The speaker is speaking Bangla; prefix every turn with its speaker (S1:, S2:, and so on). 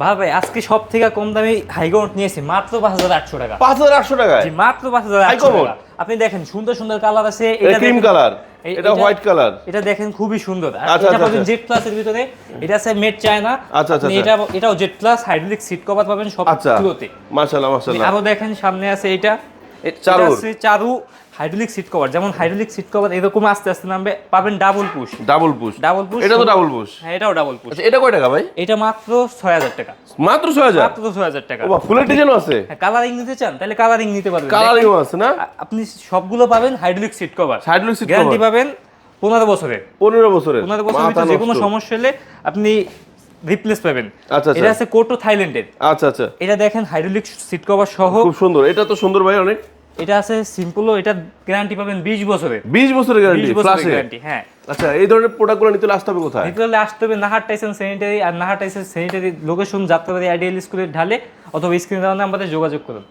S1: ভাই ভাই আজকে সব থেকে কম দামি হাইগ্রাউন্ড নিয়েছি মাত্র পাঁচ হাজার আটশো টাকা।
S2: পাঁচ হাজার আটশো টাকায়?
S1: জি, মাত্র পাঁচ হাজার আটশো টাকা। আপনি দেখেন সুন্দর সুন্দর কালার আছে
S2: এটা ক্রিম কালার এটা হোয়াইট কালার
S1: এটা দেখেন খুবই সুন্দর।
S2: আচ্ছা,
S1: এটা
S2: আচ্ছা,
S1: পাবেন
S2: আচ্ছা।
S1: জেড প্লাসের ভিতরে। এটা আছে মেড চায়না
S2: আচ্ছা, আচ্ছা।
S1: এটা এটাও Z plus hydraulic seat cover পাবেন সব গুলোতে
S2: মাশাআল্লাহ মাশাআল্লাহ।
S1: আরও দেখেন সামনে আছে এটা। আছে চারু। হাইড্রোলিক সিট কভার যেমন হাইড্রোলিক সিট কভার এরকম আস্তে আস্তে নামবে পাবেন double push
S2: double push
S1: double push
S2: এটা তো ডাবল পুশ
S1: হ্যাঁ এটাও ডাবল পুশ
S2: আচ্ছা এটা কয় টাকা ভাই?
S1: এটা মাত্র ছয় হাজার টাকা।
S2: মাত্র ছয় হাজার?
S1: মাত্র ছয় হাজার টাকা।
S2: ও বাহ, ফুলের ডিজাইনও আছে?
S1: কালারিং নিতে চান তাহলে কালারিং নিতে পারবেন।
S2: কালারিংও আছে না?
S1: আপনি সবগুলো পাবেন hydraulic seat cover
S2: hydraulic seat cover
S1: guarantee পাবেন পনেরো বছরের।
S2: পনেরো বছরের?
S1: পনেরো বছরের
S2: মাথা
S1: যে কোনো সমস্যা হলে আপনি রিপ্লেস পাবেন।
S2: আচ্ছা, আচ্ছা।
S1: এটা আছে কোটো থাইল্যান্ডের।
S2: আচ্ছা আচ্ছা।
S1: এটা দেখেন হাইড্রোলিক সিট কভার সহ
S2: খুব সুন্দর। এটা তো সুন্দর ভাই অনেক।
S1: এটা আছে সিম্পলও এটা গ্যারান্টি পাবেন বিশ বছরে
S2: বিশ বছরের গ্যারান্টি প্লাস
S1: গ্যারান্টি হ্যাঁ।
S2: আচ্ছা এই ধরনের প্রোডাক্টগুলো নিতে হলে আসতে হবে কোথায়?
S1: নিতে হলে আসতে হবে Nahar টাইসেন sanitary R Nahar tiles and sanitary location Jatrabari ideal স্কুলের ঢালে অথবা স্ক্রিনে দেওয়া নাম্বারে যোগাযোগ করুন।